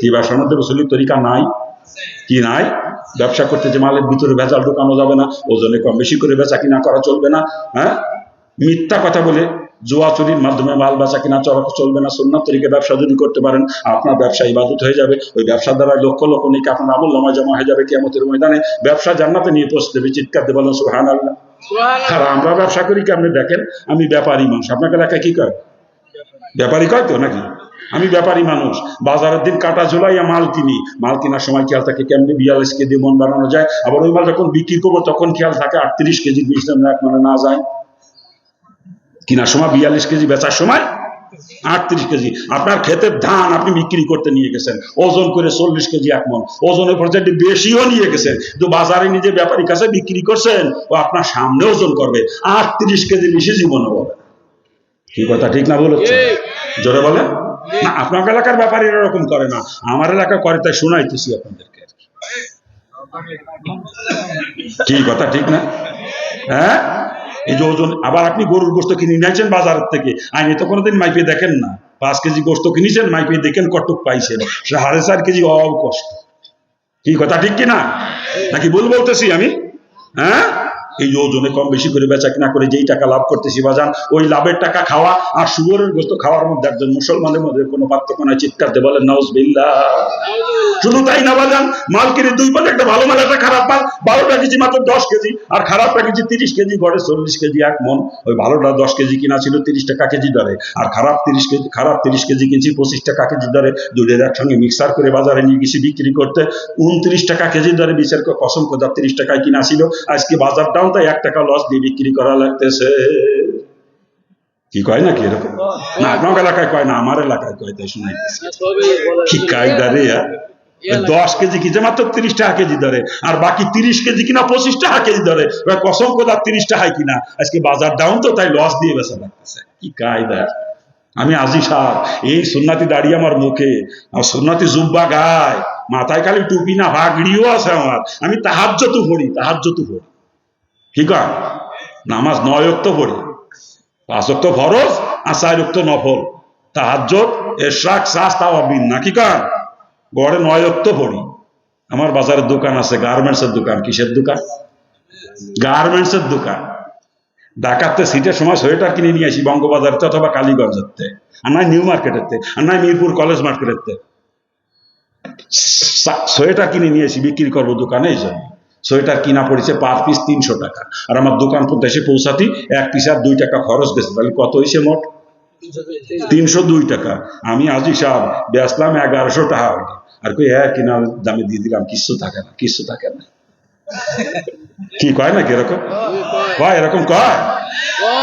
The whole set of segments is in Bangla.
কি ব্যবসার মধ্যে রসুলির তরিকা নাই। কি নাই? ব্যবসা করতে যে মালের ভিতরে ভেজাল ঢোকানো যাবে না ওজনে কম বেশি করে বেচা কিনা করা চলবে না হ্যাঁ? মিথ্যা কথা বলে জুয়া চুরির মাধ্যমে মাল বেচা কিনা চলা চলবে না সুন্নাত তরিকে ব্যবসা যদি করতে পারেন আপনার ব্যবসা ইবাদত হয়ে যাবে। ওই ব্যবসার দ্বারা লক্ষ লক্ষ নিকে আপনার আমল নামা জমা হয়ে যাবে কিয়ামতের ময়দানে। ব্যবসা জান্নাতে নিয়ে পৌঁছে দেবে চিৎকার দিয়ে বলেন সুহান আল্লাহ আর আমরা ব্যবসা করি কি আপনি দেখেন আমি ব্যাপারী মানুষ আপনাকে এলাকায় কি কয়? ব্যাপারী কয় তো নাকি? আমি ব্যাপারী মানুষ। বাজারের দিন কাটা ঝোলাইয়া মাল কিনি। মাল কেনার সময় খেয়াল থাকে কেমনি বিয়াল্লিশ কেজি মন বানানো যায়। আবার ওই মাল যখন বিক্রি করব তখন খেয়াল থাকে আটত্রিশ কেজি বিশ এক মানে না যায়। কেনার সময় বিয়াল্লিশ কেজি বেচার সময় আটত্রিশ কেজি। আপনার ক্ষেতের ধান আপনি বিক্রি করতে নিয়ে গেছেন। ওজন করে চল্লিশ কেজি এক মন। ওজনের পর্যায়ে বেশিও নিয়ে গেছেন। কিন্তু বাজারে নিজে ব্যাপারী কাছে বিক্রি করছেন ও আপনার সামনে ওজন করবে। আটত্রিশ কেজি বেশি জীবনে বলে কি কথা ঠিক না বলেছে? জোরে বলে আপনার এলাকার ব্যাপারী এরকম করে না। আমার এলাকা করে, তাই শোনাইতেছি আপনাদেরকে। কি কথা, ঠিক না? হ্যাঁ? এই যে ওজন, আবার আপনি গরুর গোস্ত কিনে নিয়েছেন বাজার থেকে। আইনে তো কোনোদিন মাইপে দেখেন না। পাঁচ কেজি গোস্ত কিনেছেন, মাইপে দেখেন কটুক পাইছেন। সাড়ে চার কেজি অভাব কষ্ট। কি কথা, ঠিক কিনা নাকি ভুল বলতেছি আমি? হ্যাঁ? এই ওজনে কম বেশি করে বেচা কিনা করে যেই টাকা লাভ করতেছি বাজান, ওই লাভের টাকা খাওয়া আর সুগরের গোস্ত খাওয়ার মধ্যে একজন মুসলমানের মধ্যে কোনো পার্থক্য নাই, চিৎকার দিয়ে বলেন নাউজ বিল্লাহ শুধু তাই না বাজান, মাল কিনে দুই পালে একটা ভালো মাল, একটা খারাপ মাল, বারোটা কেজি মাত্র দশ কেজি, আর খারাপটা কেজি তিরিশ কেজি, গড়ে চল্লিশ কেজি এক মন, ওই ভালোটা দশ কেজি কিনা ছিল তিরিশ টাকা কেজি দরে, আর খারাপ তিরিশ কেজি, খারাপ তিরিশ কেজি কিনছি পঁচিশ টাকা কেজি দরে দুধের একসঙ্গে মিক্সার করে বাজারে নিয়ে গেছি বিক্রি করতে, উনত্রিশ টাকা কেজি দরে বিচার কসম কোথাও তিরিশ টাকায় কিনা ছিল, আজকে বাজার তাই এক টাকা লস দিয়ে বিক্রি করা লাগতেছে। কি কয় নাকি এরকম? না, আপনার এলাকায় কয় না, আমার এলাকায় কয়, তাই শোনাইতেছে। কি কায়দা রে হ্যাঁ? দশ কেজি কিনছে মাত্র তিরিশ টাকা কেজি ধরে, আর বাকি তিরিশ কেজি কিনা পঁচিশ টাকা কেজি ধরে কসম কোথা তিরিশ টাকায় কিনা, আজকে বাজার ডাউন তো, তাই লস দিয়ে বেচা লাগতেছে। কি কায়দা আমি আজি সার, এই সুন্নাতি দাঁড়িয়ে আমার মুখে, আর সুন্নাতি জুব্বা গায়, মাথায় খালি টুপি না, ভাগড়িও আছে আমার। আমি তাহাজ্জতু পড়ি তাহাজ্জতু পড়ি। কি কয় নামাজ নয় অক্ত পড়ি। পাঁচ অক্ত ফরজ আর চার অক্ত নফল। তাহাজ্জত এশরাক সাস তাওয়াবিন। না কি কয় গড়ে নয় অক্ত পড়ি। আমার বাজারের দোকান আছে, গার্মেন্টসের দোকান। কিসের দোকান? গার্মেন্টসের দোকান। ডাকাতে সিটের সময় সোয়েটার কিনে নিয়ে আসি বঙ্গবাজারতে অথবা কালীগঞ্জেরতে। আর নয় নিউ মার্কেটেরতে। আর নয় মিরপুর কলেজ মার্কেটের মার্কেটেরতে সোয়েটার কিনে নিয়ে এসে বিক্রি করব দোকানে, এই জন্য। সোয়েটার কিনা পড়েছে পার পিস তিনশো টাকা। আর আমার দোকান এসে পৌঁছাতি এক পিস আর দুই টাকা খরচ গেছে তাহলে কত হয়েছে মোট? তিনশো দুই টাকা। আমি আজি সাহেব বেচলাম এগারোশো টাকা। আর কই হ্যাঁ কিনা দামে দিয়ে দিলাম, কিচ্ছু থাকে না, কিচ্ছু থাকে না। কি কয় না এরকম? কয় এরকম কয়?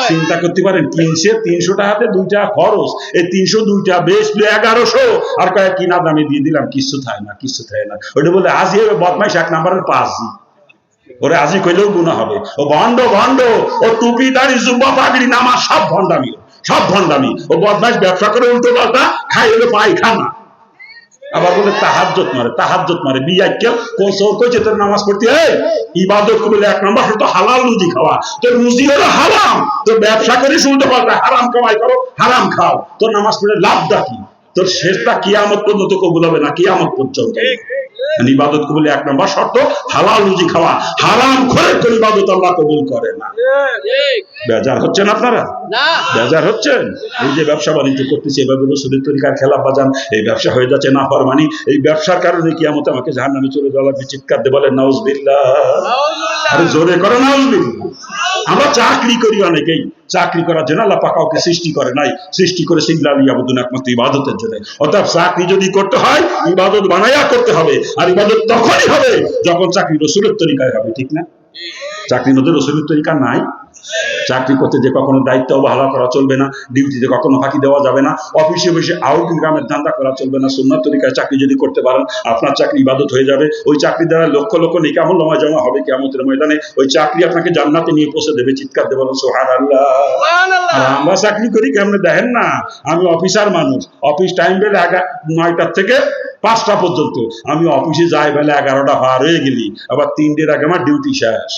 চিন্তা করতে পারেন কিনছে তিনশো টাকাতে দুই টাকা খরচ। এই তিনশো দুইটা বেশ এগারোশো। আর কয়, কিনা দামে দিয়ে দিলাম, কিচ্ছু থাকে না, কিচ্ছু থাকে না। ওইটা বলে আজই হবে বদমাইশ এক নাম্বারের পাঁচ ওরে আজই কইলেও গুণা হবে। ও ভণ্ড ভণ্ড, ও টুপি, দাড়ি, জুব্বা, পাগড়ি নামা সব ভণ্ডামি সব ভণ্ডামি। ও বদমাইশ ব্যবসা করে উল্টো পাল্টা খাই হলো পায়খানা। আবার বলে তাহাজ্জত মারে তাহাজ্জত মারে। বিয়া কেউ কোন সৌর কইছে, তোর নামাজ পড়তে, এই, ইবাদত করলে এক নম্বর হলো হালাল রুজি খাওয়া। তোর রুজি হলো হারাম। তোর ব্যবসা করে উল্টো পাল্টা, হারাম কামাই করো, হারাম খাও। তোর নামাজ পড়ে লাভটা কি? তোর শেষটা কিয়ামত পর্যন্ত কবুল হবে না, কিয়ামত পর্যন্ত। ইবাদত কবুল এক নম্বর শর্ত হালাল রুজি খাওয়া। হারাম করে কোন ইবাদত আল্লাহ কবুল করে না। বেজার হচ্ছেন আপনারা? বেজার হচ্ছেন? এই যে ব্যবসা বাণিজ্য করতেছি এভাবে রসুলের তরিকার খেলা বাজান এই ব্যবসা হয়ে যাচ্ছে না ফরমানি এই ব্যবসার কারণে কি আমতে আমাকে জাহান নামে চলে যাওয়া লাগবে চিৎকার দিয়ে বলে নাউজবিল্লাহ। আরে জোরে করো নাউজবিল্লাহ। আমরা চাকরি করি অনেকেই। চাকরি করার জন্য আল্লাহ কাউকে সৃষ্টি করে নাই। সৃষ্টি করে সিংলাল ইয়াবুদ্দিন একমাত্র ইবাদতের জন্য। অর্থাৎ চাকরি যদি করতে হয়, ইবাদত বানাইয়া করতে হবে। আর ইবাদত তখনই হবে যখন চাকরি রসুলের তরিকায় হবে, ঠিক না? চাকরি মধ্যে রসুলের তরিকা নাই। চাকরি করতে যে কখনো দায়িত্ব অবহেলা করা চলবে না ডিউটিতে কখনো ফাঁকি দেওয়া যাবে না অফিসে বসে আউট ইনকামের ধান্দা করা চলবে না সুন্নার তরিকায় চাকরি যদি করতে পারেন আপনার চাকরি ইবাদত হয়ে যাবে। ওই চাকরি দ্বারা লক্ষ লক্ষ নিকামল জমা জমা হবে কেমতের ময়দানে। ওই চাকরি আপনাকে জান্নাতে নিয়ে পৌঁছে দেবে চিৎকার দেবেন সোহান আল্লাহ আমরা চাকরি করি কেমন দেখেন না আমি অফিসার মানুষ অফিস টাইম বেলে নয়টার থেকে পাঁচটা পর্যন্ত। আমি অফিসে যাই বেলা এগারোটা পার হয়ে গেলি আবার তিনটের আগে আমার ডিউটি শেষ।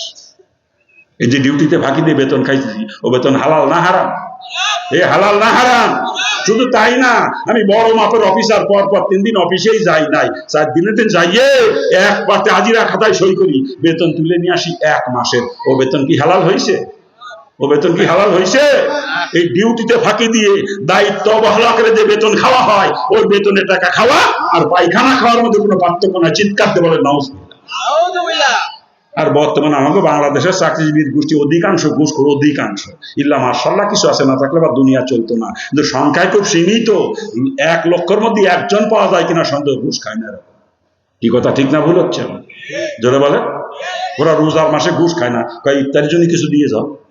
এই যে ডিউটিতে ফাঁকি দিয়ে বেতন খাইছি ও বেতন হালাল না হারাম? এ হালাল না হারাম? শুধু তাই না, আমি বড় মাপের অফিসার, পর পর তিন দিন অফিসেই যাই নাই। চার দিনের দিন যাইয়ে এক পাতে হাজিরা খাতায় সই করি। বেতন তুলে নিয়ে আসি এক মাসের। ও বেতন কি হালাল হয়েছে ও বেতন কি হালাল হয়েছে এই ডিউটিতে ফাঁকি দিয়ে দায়িত্ব অবহেলা করে যে বেতন খাওয়া হয়, ওই বেতনের টাকা খাওয়া আর পায়খানা খাওয়ার মধ্যে কোনো পার্থক্য নাই। চিৎকার দিয়ে বলে নাউজ আর বর্তমানে আমাকে বাংলাদেশের চাকরিজীবীর গোষ্ঠী অধিকাংশ ঘুষ করে অধিকাংশ। ইল্লা মার্শাল্লাহ কিছু আছে না থাকলে বা দুনিয়া চলতো না। কিন্তু সংখ্যায় খুব সীমিত। এক লক্ষর মধ্যে একজন পাওয়া যায় কিনা সন্দেহ, ঘুষ খায় না এরকম। কি কথা, ঠিক না ভুল হচ্ছে? জোরে বলে ওরা রোজার মাসে ঘুষ খায় না। কয় ইত্যাদির জন্য কিছু দিয়ে যাও।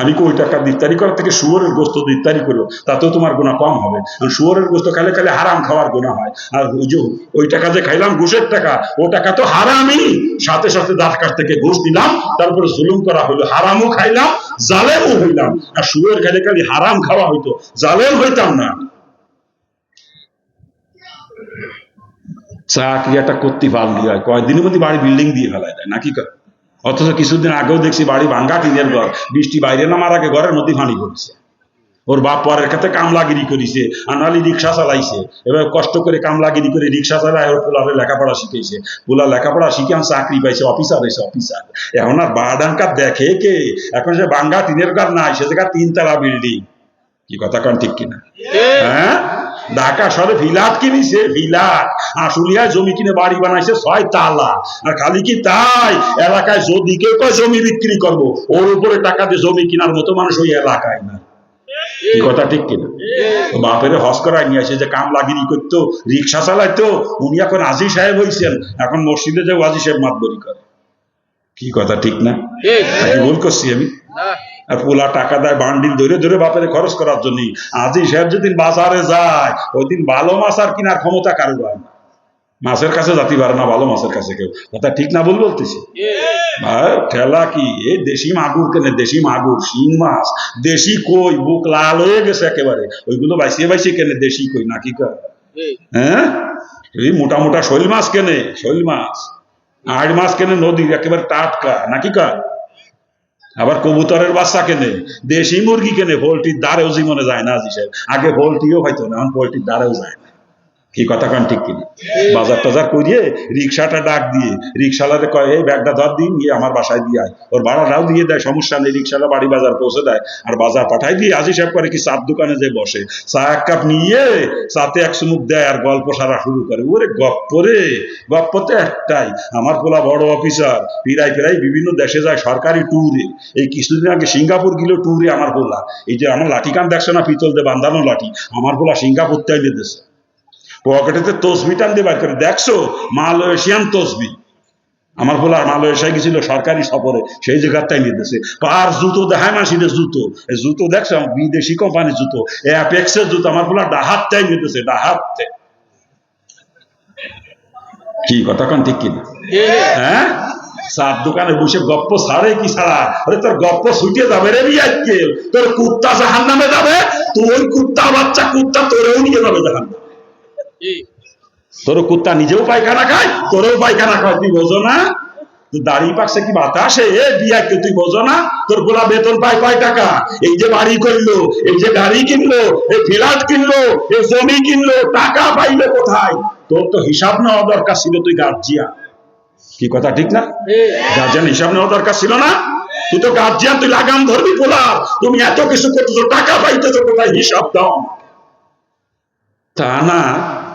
আমি কি ওই টাকা ইত্যাদি করার থেকে শুয়োরের গোস্ত ইত্যাদি করো তাতেও তোমার গুণা কম হবে। কারণ শুয়োরের গোস্ত খাইলে খাইলে হারাম খাওয়ার গুণা হয়। আর ওই টাকা যে খাইলাম, ঘুষের টাকা, ও টাকা তো হারামই। সাথে সাথে দাঁত কাছ থেকে ঘুষ দিলাম, তারপরে জুলুম করা হলো হারামও খাইলাম, জালেমও হইলাম। আর শুয়োর খাইলে খালি হারাম খাওয়া হইতো, জালেম হইতাম না। চাকরি একটা করতে পারলি হয় কয়েকদিনের মধ্যে বাড়ি বিল্ডিং দিয়ে ফেলায় দেয়, নাকি অথচ কিছুদিন আগেও দেখছি বাড়ি ভাঙ্গা টিনের ঘর। বৃষ্টি বাইরে নামার আগে ঘরের মধ্যে পানি পড়ছে। ওর বাপ পরের ক্ষেত্রে কামলাগিরি করিছে আনালি রিক্সা চালাইছে। এবার কষ্ট করে কামলাগিরি করে রিক্সা চালায় ওর পোলারে লেখাপড়া শিখেছে পোলা লেখাপড়া শিখে আমি চাকরি পাইছে অফিসার হয়েছে অফিসার। এখন আর বারডাঙ্কার দেখে কে? এখন সে ভাঙ্গা টিনের ঘর নাই সে জায়গা তিনতলা বিল্ডিং। কি কথা কন ঠিক কিনা? হ্যাঁ? ঢাকা শহরে ভিলাট কিনিছে ভিলাট আশুলিয়ায় জমি কিনে বাড়ি বানাইছে ছয় তালা। আর খালি কি তাই? এলাকায় যদি কেউ কয় জমি বিক্রি করব ওর উপরে টাকা দিয়ে জমি কেনার মতো মানুষ ওই এলাকায় না। কথা ঠিক কিনা? বাপের হস করায় নিয়ে আসে যে কাম লাগিরি করতো রিক্সা চালাইতো উনি এখন আজি সাহেব হয়েছেন এখন মসজিদে যে আজি সাহেব মাতবরি করে। কি কথা ঠিক না? ভুল করছি আমি? আর পোলা টাকা দেয়, বান্ডিল ধরে ধরে বাপের খরচ করার জন্য আজি সাহেব যেদিন বাজারে যায় ওই দিন ভালো মাছ আর কিনার ক্ষমতা কারও হয় না মাছের কাছে যাতে পারে না, ভালো মাছের কাছে কেউ। কথা ঠিক না বল বলতেছি? ঠেলা কি? এই দেশি মাগুর কেনে? দেশি মাগুর, শিং মাছ। দেশি কই? বুক লাল হয়ে গেছে একেবারে। ওইগুলো বাইসিয়ে বাইসিয়ে কেনে? দেশি কই? নাকি কর হ্যাঁ? এই মোটা মোটা শৈল মাছ কেনে? শৈল মাছ। আড় মাছ কেনে নদীর? একেবারে টাটকা। নাকি কর আবার কবুতরের বাচ্চা কেনে? দেশি মুরগি কেনে? পোলট্রির দ্বারেও জীবনে যায় না আজি সাহেব আগে পোলট্রিও হয়তো না, এখন পোলট্রির দ্বারেও যায় না। কি কথা কান ঠিক কিনা? বাজার টাজার করিয়ে রিক্সাটা ডাক দিয়ে রিক্সালারে কয়, এই ব্যাগটা ধর দিন গিয়ে আমার বাসায় দিয়ে আয়। ওর ভাড়াটাও দিয়ে দেয়, সমস্যা নেই রিক্সালা বাড়ি বাজার পৌঁছে দেয়। আর বাজার পাঠাই দিয়ে আজি সাহেব করে কি চার দোকানে যে বসে। চা এক কাপ নিয়ে চাতে এক চুমুক দেয় আর গল্প সারা শুরু করে। ওরে গপ্প রে, গপ্প তো একটাই। আমার পোলা বড় অফিসার ফিরাই ফিরাই বিভিন্ন দেশে যায় সরকারি ট্যুরে এই কিছুদিন আগে সিঙ্গাপুর গেল ট্যুরে আমার পোলা। এই যে আমার লাঠি কান দেখছ না, পিতল দিয়ে বান্ধানো লাঠি? আমার পোলা সিঙ্গাপুর তাই দিয়েছে পকেটেতে তসবি টান দিয়ে বার করে দেখছ? মালয়েশিয়ান তসবি। আমার বলে মালয়েশিয়ায় গেছিল সরকারি সফরে সেই জায়গাটাই নিতেছে পার জুতো দেখায় মাসিদের জুতো? জুতো দেখছ? বিদেশি কোম্পানির জুতো। অ্যাপেক্সের জুতো আমার বলে ডাহাতটাই নিতেছে ডাহাতে কি কথা কন ঠিক কিনা হ্যাঁ? সার দোকানে বসে গপ্প ছাড়ে কি ছাড়া আরে তোর গপ্প ছুটে যাবে রে বিয়াইকেল তোর কুত্তা জাহান নামে যাবে তোর কুত্তা বাচ্চা কুত্তা তোরেও নিয়ে যাবে জাহান তোর কুত্তা নিজেও পায়খানা খায়, তোরেও পায়খানা খায়, তুই বোঝো না? তুই দাড়ি পাকছে কি বাতাসে? এ বিয়া কে, তুই বোঝো না? তোর গোলা বেতন পায় কয় টাকা? এই যে বাড়ি করল, এই যে গাড়ি কিনলো এই ফ্ল্যাট কিনলো এই জমি কিনলো, টাকা পাইলো কোথায়? তোর তো হিসাব নেওয়া দরকার ছিল, তুই গার্জিয়ান কি কথা, ঠিক না? গার্জিয়ান হিসাব নেওয়া দরকার ছিল না? তুই তো গার্জিয়ান তুই লাগাম ধরবি পোলা তুমি এত কিছু করতেছো, টাকা পাইতেছো, কোথায় হিসাব দাও? তা না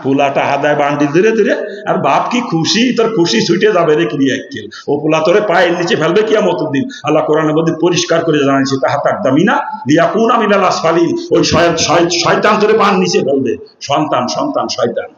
পোলাটা হাদায় বান্ডিল ধীরে ধীরে, আর বাপ কি খুশি? তোর খুশি ছুটে যাবে রে কি এককেল ও পোলা তোরে পায়ের নিচে ফেলবে কি আমত দিন। আল্লাহ কোরআনের মধ্যে পরিষ্কার করে জানাইছে তাহা তাক দামি না দিয়া কোন আমি আসফালিন। ওই শয়- শয়- শয়তান তোরে পান নিচে ফেলবে। সন্তান সন্তান, শয়তান।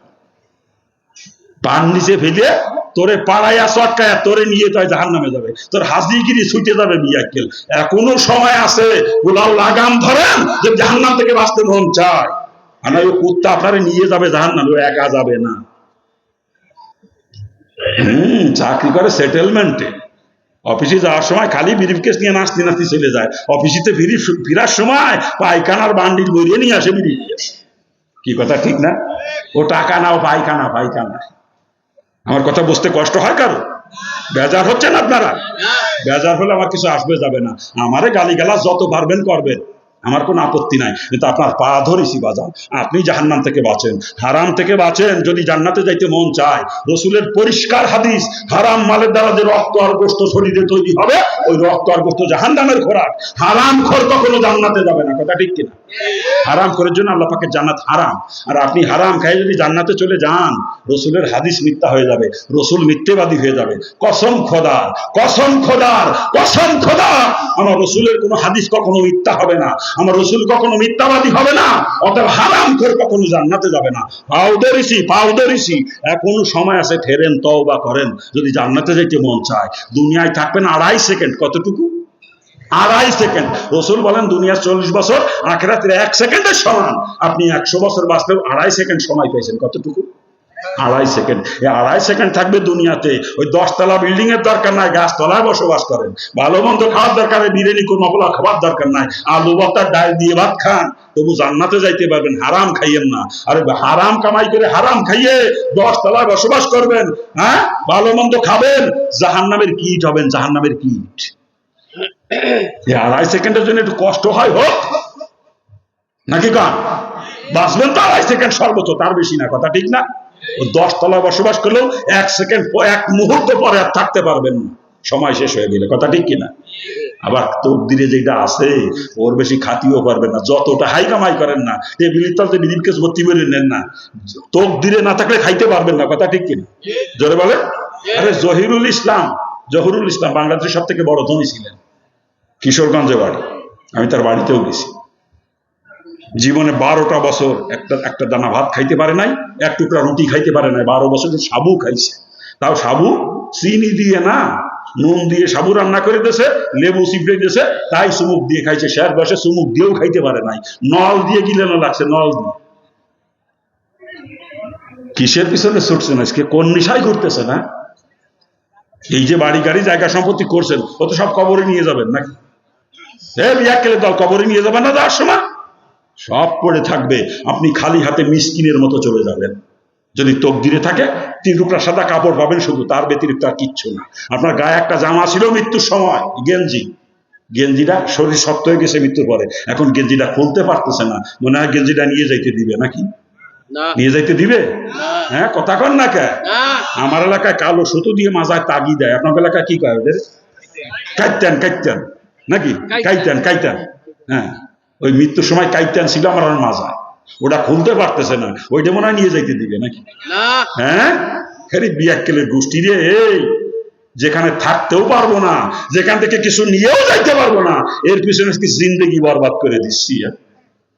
পান নিচে ফেলে তোরে পাড়াইয়া চটকায়া তোরে নিয়ে তাই জাহান নামে যাবে। তোর হাজিগিরি ছুটে যাবে বিয়াক্কেল এখনও সময় আছে গোলাও লাগাম ধরেন, যে জাহান নাম থেকে বাঁচতে মন চায়। না ওই কুত্তা আপনারে নিয়ে যাবে জাহান ও একা যাবে না। হম চাকরি করে সেটেলমেন্টে অফিসে যাওয়ার সময় খালি ব্রিফকেস নিয়ে নাচতে নাচতে চলে যায়। অফিসিতে ফিরি ফিরার সময় পায়খানার বান্ডিল বইয়ে নিয়ে আসে ব্রিফকেস। কি কথা ঠিক না? ও টাকা নাও পায়খানা পায়খানা। আমার কথা বুঝতে কষ্ট হয় কারও? বেজার হচ্ছেন আপনারা? বেজার হলে আমার কিছু আসবে যাবে না। আমারে গালি যত পারবেন করবেন। আমার কোনো আপত্তি নাই, কিন্তু আপনার পা ধরেছি বাজান আপনি জাহান্নাম থেকে বাঁচেন, হারাম থেকে বাঁচেন, যদি জান্নাতে যাইতে মন চায়। রসুলের পরিষ্কার হাদিস, হারাম মালের দ্বারা যে রক্ত আর গোস্ত শরীরে তৈরি হবে, ওই রক্ত আর গোস্ত জাহান্নামের খোরাক। হারাম খোর কখনো জান্নাতে যাবে না, কথা ঠিক কিনা? হারাম করার জন্য আল্লাহ পাকের জান্নাত হারাম। আর আপনি হারাম খাই যদি জান্নাতে চলে যান, রসুলের হাদিস মিথ্যা হয়ে যাবে, রসুল মিথ্যেবাদী হয়ে যাবে। কসম খোদার কসম খোদার, কসম খোদা! আমার রসুলের কোনো হাদিস কখনো মিথ্যা হবে না। আমার রসুল কখনো মিথ্যাবাদী হবে না, অতএব হারাম করে কখনো জান্নাতে যাবে না। পাও ধরেছি পাও ধরেছি। এখনও সময় আছে, ফেরেন, তওবা করেন। যদি জান্নাতে যেতে মন চায়। দুনিয়ায় থাকবেন আড়াই সেকেন্ড, কতটুকু? আড়াই সেকেন্ড। রসুল বলেন, দুনিয়ার চল্লিশ বছর, আখেরাতের এক সেকেন্ডের সমান। আপনি একশো বছর বাঁচলেও আড়াই সেকেন্ড সময় পেয়েছেন, কতটুকু? আড়াই সেকেন্ড এই আড়াই সেকেন্ড থাকবে দুনিয়াতে। ওই দশতলা বিল্ডিং এর দরকার নাই, গাছতলায় বসবাস করেন। ভালো মন্দ খাওয়ার দরকার নেই, বিরিয়ানি কোরমাপোলা খাবার দরকার নাই। আলু ভর্তার ডাল দিয়ে ভাত খান। তবু জান্নাতে যাইতে পারবেন, হারাম খাইয়েন না। আরে হারাম কামাই করে হারাম খাইয়ে দশতলায় বসবাস করবেন হ্যাঁ? ভালো মন্দ খাবেন, জাহান্নামের কীট হবেন, জাহান্নামের কীট। এই আড়াই সেকেন্ডের জন্য একটু কষ্ট হয়, হোক। নাকি কান বাঁচবেন তো আড়াই সেকেন্ড সর্বোচ্চ তার বেশি না, কথা ঠিক না? দশ তলায় বসবাস করলেও এক সেকেন্ড এক মুহূর্ত পরে আর থাকতে পারবেন না। সময় শেষ হয়ে গেলে। কথা ঠিক কিনা? আবার তকদিরে যেটা আছে, ওর বেশি খাতিও পারবেন না। যতটা হাই কামাই করেন না টেবিলের তলতে বিদির কেস ভর্তি করে নেন না তকদিরে না থাকলে খাইতে পারবেন না। কথা ঠিক কিনা? জোরে বলে? আরে জহিরুল ইসলাম জহিরুল ইসলাম বাংলাদেশের সব থেকে বড় ধনী ছিলেন। কিশোরগঞ্জে বাড়ি। আমি তার বাড়িতেও গেছি। জীবনে বারোটা বছর একটা একটা দানা ভাত খাইতে পারে নাই, এক টুকরা রুটি খাইতে পারে নাই, বারো বছর সাবু খাইছে। তাও সাবু চিনি দিয়ে না, নুন দিয়ে সাবু রান্না করে দিয়েছে লেবু চিপড়ে দিয়েছে তাই চুমুক দিয়ে খাইছে। শেয়ার বসে চুমুক দিয়েও খাইতে পারে নাই। নল দিয়ে গিলেনো লাগছে, নল দিয়ে। কিসের পিছনে ছুটছে না? আজকে কোন নিশায় ঘুরতেছে না? এই যে বাড়ি গাড়ি জায়গা সম্পত্তি করছেন ও তো সব কবরে নিয়ে যাবেন নাকি? এ বিয়াক্কেলে দল কবরে নিয়ে যাবেন না যাওয়ার সময়? সব পড়ে থাকবে। আপনি খালি হাতে মিসকিনের মতো চলে যাবেন। যদি তকদিরে থাকে তিন টুকরা সাদা কাপড় পাবেন শুধু তার ব্যতিরিক্ত আর কিচ্ছু না। আপনার গায়ে একটা জামা ছিল মৃত্যুর সময় গেঞ্জি। গেঞ্জিটা শরীর শক্ত হয়ে গেছে মৃত্যুর পরে। এখন গেঞ্জিটা খুলতে পারতেছে না। মনে হয় গেঞ্জিটা নিয়ে যাইতে দিবে নাকি? নিয়ে যাইতে দিবে? হ্যাঁ কথা কন না কে? আমার এলাকায় কালো সুতো দিয়ে মাজায় তাগি দেয়। আপনার এলাকায় কি কয় ওদের? কাইতেন। কাইতেন নাকি? কাইতেন কাইতেন। হ্যাঁ। ওই মৃত্যুর সময় কাইতেন ছিল আমার মাজায় ওটা খুলতে পারতেছে না। ওইটা মনে হয় নিয়ে যাইতে দিবে নাকি? হ্যাঁ? হ্যাঁ বিয়াক্কেলের গোষ্ঠী রে এই। যেখানে থাকতেও পারব না যেখান থেকে কিছু নিয়েও যাইতে পারব না এর পিছনে কি জিন্দগি বরবাদ করে দিচ্ছি হ্যাঁ?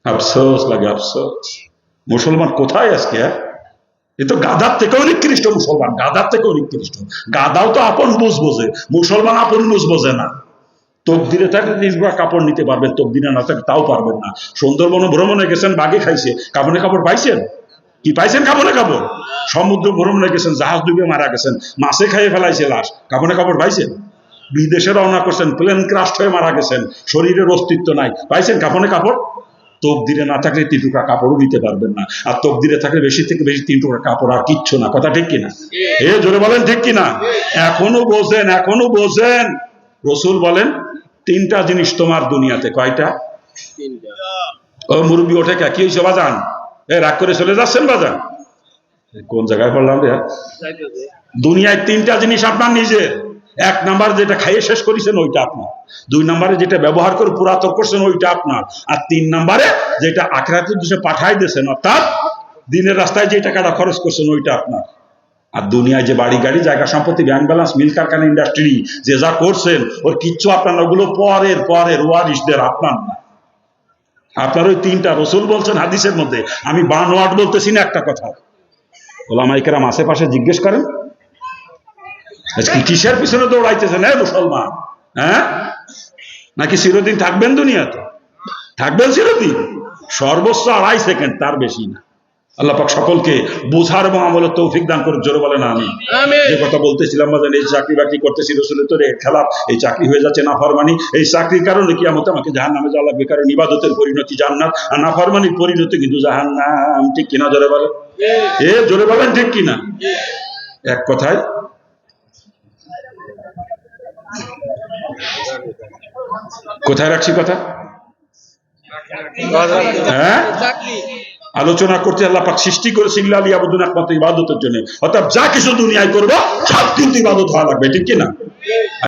আফসোস লাগে আফসোস। মুসলমান কোথায় আজকে হ্যাঁ? এ তো গাধার থেকেও নিকৃষ্ট মুসলমান গাধার থেকেও নিকৃষ্ট গাধাও তো আপন বুঝ বোঝে মুসলমান আপন বুঝ বোঝে না। তকদিরে থাকলে নিজবা কাপড় নিতে পারবেন, তকদিরে না থাকলে তাও পারবেন না। সুন্দরবন ভ্রমণে গেছেন, বাঘে খাইছে। কাপড়ে কাপড় পাইছেন? কি পাইছেন কাপড়ে কাপড়? সমুদ্র ভ্রমণে গেছেন, জাহাজ ডুবে মারা গেছেন, মাছে খাইয়ে ফেলাইছে লাশ। কাপড়ে কাপড় পাইছেন? বিদেশে রওনা করছেন, প্লেন ক্রাশ হয়ে মারা গেছেন, শরীরের অস্তিত্ব নাই। পাইছেন কাপড়ে কাপড়? তকদিরে না থাকলে তিন টুকরা কাপড়ও নিতে পারবেন না। আর তকদিরে থাকলে বেশি থেকে বেশি তিন টুকরা কাপড় আর কিচ্ছু না। কথা ঠিক কিনা? এ জোরে বলেন ঠিক কিনা? এখনও বোঝেন এখনও বোঝেন। রসুল বলেন তিনটা জিনিস তোমার দুনিয়াতে কয়টা? ও মুরব্বী ওঠে কে? কি হয়েছে বাজান? এ রাগ করে চলে যাচ্ছেন বাজান? কোন জায়গায় পড়লাম রে? দুনিয়ায় তিনটা জিনিস আপনার নিজের। এক নাম্বার যেটা খাইয়ে শেষ করেছেন ওইটা আপনার। দুই নাম্বারে যেটা ব্যবহার করে পুরাতন করছেন ওইটা আপনার। আর তিন নাম্বারে যেটা আখরাতের দেশে পাঠাই দিয়েছেন অর্থাৎ দিনের রাস্তায় যে টাকাটা খরচ করছেন ওইটা আপনার। আর দুনিয়ায় যে বাড়ি গাড়ি, জায়গা সম্পত্তি ব্যাংক ব্যালেন্স মিল কারখানা ইন্ডাস্ট্রি যে যা করছেন, ওর কিচ্ছু আপনার ওগুলো পরের পরের ওয়ারিসদের আপনার না। আপনার ওই তিনটা রসুল বলছেন হাদিসের মধ্যে, আমি বানোয়াট বলতেছি না একটা কথা। ওলামাইকেরাম আশেপাশে জিজ্ঞেস করেন কিসের পিছনে দৌড়াইতেছেন হ্যাঁ মুসলমান? হ্যাঁ? নাকি চিরদিন থাকবেন দুনিয়াতে? থাকবেন চিরদিন। সর্বোচ্চ আড়াই সেকেন্ড, তার বেশি না। আল্লাহ পাক সকলকে বোঝার এবং আমলের তৌফিক দান করে জোরে বলে না আমি আমিন। যে কথা বলতেছিলাম বাজান এই চাকরি বাকরি করতেছি রসুলের তোরে খেলাপ এই চাকরি হয়ে যাচ্ছে নাফরমানি। এই চাকরির কারণে কি আমাকে আমাকে জাহান নামে যাওয়া লাগবে কারণ ইবাদতের পরিণতি জান্নাত আর নাফরমানির পরিণতি কিন্তু জাহান নাম ঠিক কিনা জোরে বলে এ জোরে বলেন ঠিক কিনা? এক কথায় কোথায় রাখছি কথা? হ্যাঁ? চাকরি। আলোচনা করতে আল্লাহ পাক সৃষ্টি করেছে ইল্লা লিয়াবুদুন একমাত্র ইবাদতের জন্য। অর্থাৎ যা কিছু দুনিয়ায় করব, সব কিন্তু ইবাদত হওয়া লাগবে, ঠিক কি না?